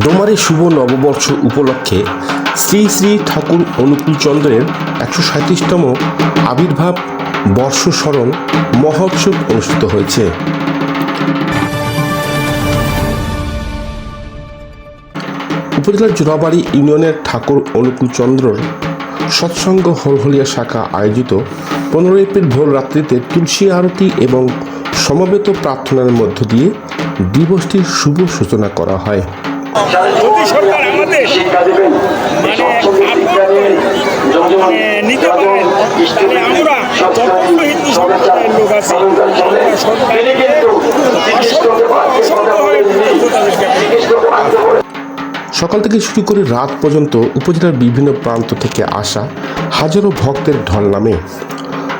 ডোমারে শুভ নববর্ষ উপলক্ষে শ্রী শ্রী ঠাকুর অনুকূল চন্দ্রের একশো সাঁত্রিশতম আবির্ভাব বর্ষ স্মরণ মহোৎসব অনুষ্ঠিত হয়েছে। উপজেলার জোড়াবাড়ি ইউনিয়নের ঠাকুর অনুকূল চন্দ্রর সৎসঙ্গ হলহলিয়া শাখা আয়োজিত পনেরো এপ্রিল ভোর রাত্রিতে তুলসী আরতি এবং সমবেত প্রার্থনার মধ্য দিয়ে দিবসটির শুভ সূচনা করা হয়। যদি সরকার আমাদের মানে মানে নিতে পারেন তাহলে আমরা যতগুলো হিন্দু সম্প্রদায়ের লোক আছে আমরা সরকার সকাল থেকে শুরু করে রাত পর্যন্ত উপজেলার বিভিন্ন প্রান্ত থেকে আসা হাজারো ভক্তের ঢল নামে।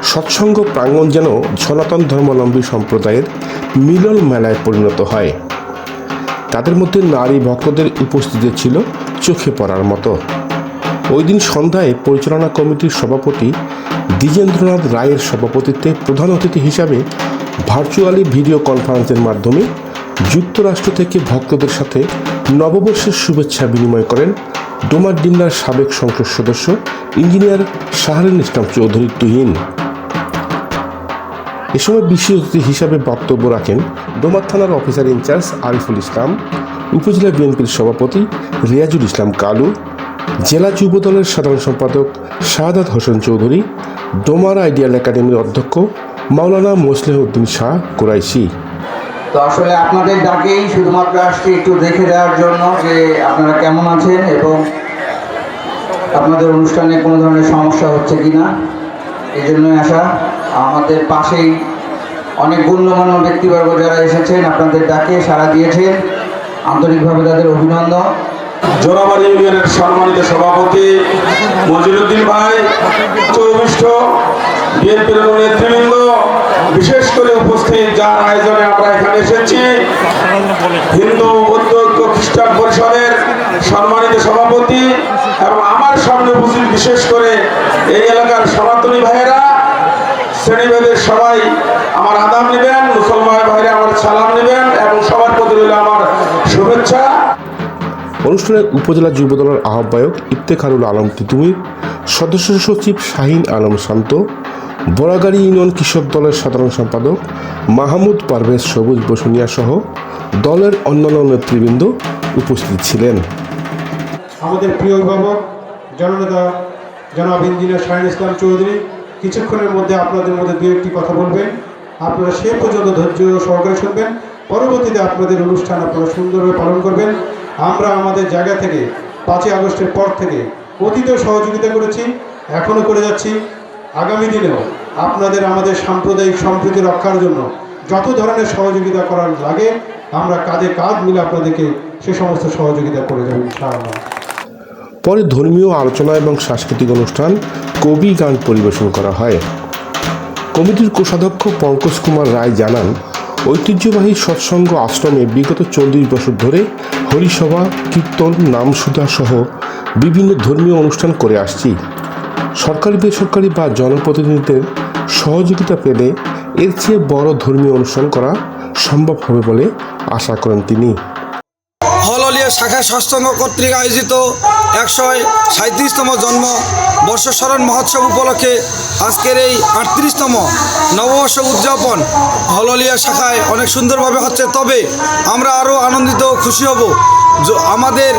সৎসঙ্গ প্রাঙ্গণ যেন সনাতন ধর্মাবলম্বী সম্প্রদায়ের মিলন মেলায় পরিণত হয়। তাদের মধ্যে নারী ভক্তদের উপস্থিতি ছিল চোখে পড়ার মতো। ওই দিন সন্ধ্যায় পরিচালনা কমিটির সভাপতি দ্বিজেন্দ্রনাথ রায়ের সভাপতিত্বে প্রধান অতিথি হিসাবে ভার্চুয়ালি ভিডিও কনফারেন্সের মাধ্যমে যুক্তরাষ্ট্র থেকে ভক্তদের সাথে নববর্ষের শুভেচ্ছা বিনিময় করেন ডোমারডিমলার সাবেক সংসদ সদস্য ইঞ্জিনিয়ার শাহরিন ইসলাম চৌধুরী তুহিন। এ সময় বিশেষ অতিথি হিসাবে বক্তব্য রাখেন ডোমার থানার অফিসার ইনচার্জ আরিফুল ইসলাম, উপজেলা বিএনপির সভাপতি রিয়াজুল ইসলাম কালু, জেলা যুব দলের সাধারণ সম্পাদক শাহাদাত হোসেন চৌধুরী ডোমার আইডিয়াল একাডেমির অধ্যক্ষ মাওলানা মোসলেহ উদ্দিন শাহ কুরাইশি। তো আসলে আপনাদের ডাকেই শুধুমাত্র আসছি একটু দেখে দেওয়ার জন্য যে আপনারা কেমন আছেন এবং আপনাদের অনুষ্ঠানে কোনো ধরনের সমস্যা হচ্ছে কি না এই জন্যই আসা। আমাদের পাশেই অনেক গণ্যমান্য ব্যক্তিবর্গ যারা এসেছেন, আপনাদের ডাকে সাড়া দিয়েছেন। আন্তরিকভাবে তাদের অভিনন্দন। জোরাবাড়ি ইউনিয়নের সম্মানিত সভাপতি মজিরুদ্দিন ভাই চৌবিষ্ট বিএনপির নেতৃবৃন্দ, বিশেষ করে উপস্থিত যার আয়োজনে আমরা এখানে এসেছি, হিন্দু, বৌদ্ধ খ্রিস্টান পরিষদের সম্মানিত সভাপতি এবং আমার সামনে উপস্থিত বিশেষ করে এই এলাকার সনাতনী ভাইয়েরা শ্রেণীভেদের সবাই আমার আদাম নেবেন মুসলমান ভাইরা আমার সালাম নেবেন এবং সবার প্রতি রইল আমার শুভেচ্ছা। অনুষ্ঠানে উপজেলা যুবদলের আহ্বায়ক ইফতেখারুল আলম তিতুমির সদস্য সচিব শাহিন আলম শান্ত বড়াগাড়ি ইউনিয়ন কৃষক দলের সাধারণ সম্পাদক মাহমুদ পারভেজ সবুজ বসুনিয়া সহ দলের অন্যান্য নেতৃবৃন্দ উপস্থিত ছিলেন। আমাদের প্রিয় অভিভাবক জননেতা জনাব ইঞ্জিনিয়ার শাহিন ইসলাম চৌধুরী, কিছুক্ষণের মধ্যে আপনাদের মধ্যে দু একটি কথা বলবেন। আপনারা সে পর্যন্ত ধৈর্য সহকারে শুনবেন। পরবর্তীতে আপনাদের অনুষ্ঠান আপনারা সুন্দরভাবে পালন করবেন। আমরা আমাদের জায়গা থেকে পাঁচই আগস্টের পর থেকে অতীতেও সহযোগিতা করেছি এখনও করে যাচ্ছি। আগামী দিনেও আপনাদের আমাদের সাম্প্রদায়িক সম্প্রীতি রক্ষার জন্য যত ধরনের সহযোগিতা করার লাগে, আমরা কাঁধে কাঁধ মিলে আপনাদেরকে সে সমস্ত সহযোগিতা করে যাব, ইনশাআল্লাহ। পরে ধর্মীয় আলোচনা এবং সাংস্কৃতিক অনুষ্ঠান, কবি গান পরিবেশন করা হয়। কমিটির কোষাধ্যক্ষ পঙ্কজ কুমার রায় জানান, ঐতিহ্যবাহী সৎসঙ্গ আশ্রমে বিগত চল্লিশ বছর ধরে হরিসভা, কীর্তন, নামসুধা সহ বিভিন্ন ধর্মীয় অনুষ্ঠান করে আসছি। সরকারি, বেসরকারি বা জনপ্রতিনিধিদের সহযোগিতা পেলে এর চেয়ে বড় ধর্মীয় অনুষ্ঠান করা সম্ভব হবে বলে আশা করেন তিনি। হললিয়া শাখা সৎসঙ্গ কর্তৃক আয়োজিত একশো সাঁত্রিশতম জন্ম বর্ষস্মরণ মহোৎসব উপলক্ষে আজকের এই আটত্রিশতম নববর্ষ উদযাপন হললিয়া শাখায় অনেক সুন্দরভাবে হচ্ছে। তবে আমরা আরও আনন্দিত খুশি হব। আমাদের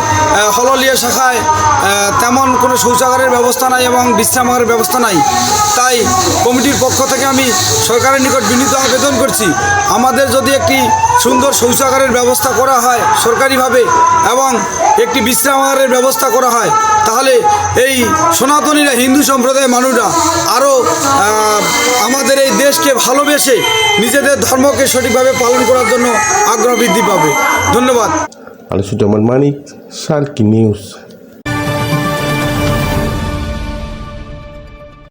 হললিয়া শাখায় তেমন কোনো শৌচাগারের ব্যবস্থা নাই এবং বিশ্রামাগারের ব্যবস্থা নাই। তাই কমিটির পক্ষ থেকে আমি সরকারের নিকট বিনীত আবেদন করছি, আমাদের যদি একটি সুন্দর শৌচাগারের ব্যবস্থা করা হয় সরকারিভাবে এবং একটি বিশ্রামাগারের ব্যবস্থা করা হয়, তাহলে এই সনাতনীরা, হিন্দু সম্প্রদায়ের মানুষরা আরও আমাদের এই দেশকে ভালোবেসে নিজেদের ধর্মকে সঠিকভাবে পালন করার জন্য আগ্রহ বৃদ্ধি পাবে। ধন্যবাদ। আনিসুজ্জামান মানিক সার্কি নিউজ।